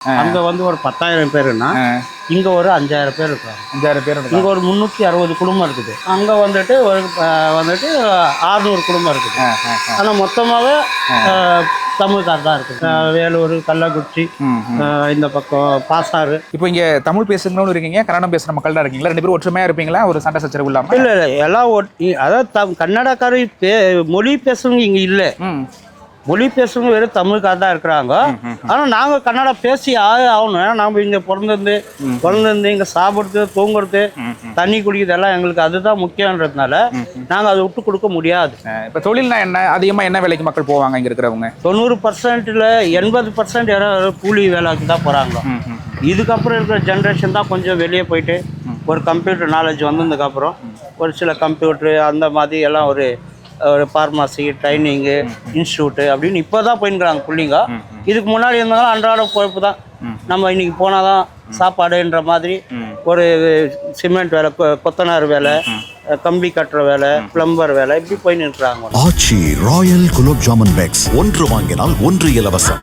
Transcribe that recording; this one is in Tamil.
அங்க வந்து ஒரு பத்தாயிரம் பேருன்னா இங்க ஒரு அஞ்சாயிரம் பேர் இருக்காங்க. அஞ்சாயிரம் பேர் இங்க ஒரு முந்நூற்றி அறுபது குடும்பம் இருக்குது. அங்க வந்துட்டு ஒரு வந்துட்டு ஆறுநூறு குடும்பம் இருக்குது. ஆனா மொத்தமாவே தமிழ்கார் தான் இருக்குது. அஹ், வேலூர் கள்ளக்குறிச்சி இந்த பக்கம் பாசாறு. இப்போ இங்க தமிழ் பேசுகிறவங்களும் இருக்கீங்க கன்னடம் பேசுற மக்கள் தான் இருக்கீங்களா? ரெண்டு பேரும் ஒற்றுமையா இருப்பீங்களா? ஒரு சண்டை சச்சரவு இல்லாம? இல்ல இல்ல எல்லாம் அதாவது தம் கன்னடக்காரி பே மொழி பேசுறவங்க இங்க இல்ல. மொழி பேசுறவங்க வெறும் தமிழ்கார் தான் இருக்கிறாங்க. ஆனா நாங்க கன்னடா பேசி ஆக ஆகணும். ஏன்னா நாம இங்க பிறந்திருந்து பிறந்திருந்து இங்க சாப்பிடுறது தூங்குறது தண்ணி குடிக்கிறது எல்லாம் எங்களுக்கு அதுதான் முக்கியன்றதுனால நாங்க அதை விட்டு கொடுக்க முடியாது. இப்போ தொழில்னா என்ன? அதிகமா என்ன வேலைக்கு மக்கள் போவாங்க இங்க இருக்கிறவங்க? தொண்ணூறு பர்சன்ட்ல எண்பது பர்சன்ட் யாராவது கூலி வேலைக்கு தான் போறாங்க. இதுக்கப்புறம் இருக்கிற ஜென்ரேஷன் தான் கொஞ்சம் வெளியே போயிட்டு ஒரு கம்ப்யூட்டர் நாலேஜ் வந்ததுக்கப்புறம் ஒரு சில கம்ப்யூட்ரு அந்த மாதிரி எல்லாம் ஒரு ஒரு ஃபார்மசி ட்ரைனிங்கு இன்ஸ்டியூட்டு அப்படின்னு இப்போ தான் போயின்னுக்குறாங்க பிள்ளைங்க. இதுக்கு முன்னாடி இருந்தாலும் அன்றாட பொழப்பு தான் நம்ம இன்னைக்கு போனால் தான் சாப்பாடுன்ற மாதிரி ஒரு சிமெண்ட் வேலை கொத்தனார் வேலை கம்பி கட்டுற வேலை பிளம்பர் வேலை இப்படி போயின்னு இருக்கிறாங்க ஆச்சி ராயல் குலோப் ஜாமுன் பேக்ஸ். ஒன்று வாங்கினால் ஒன்று இலவசம்.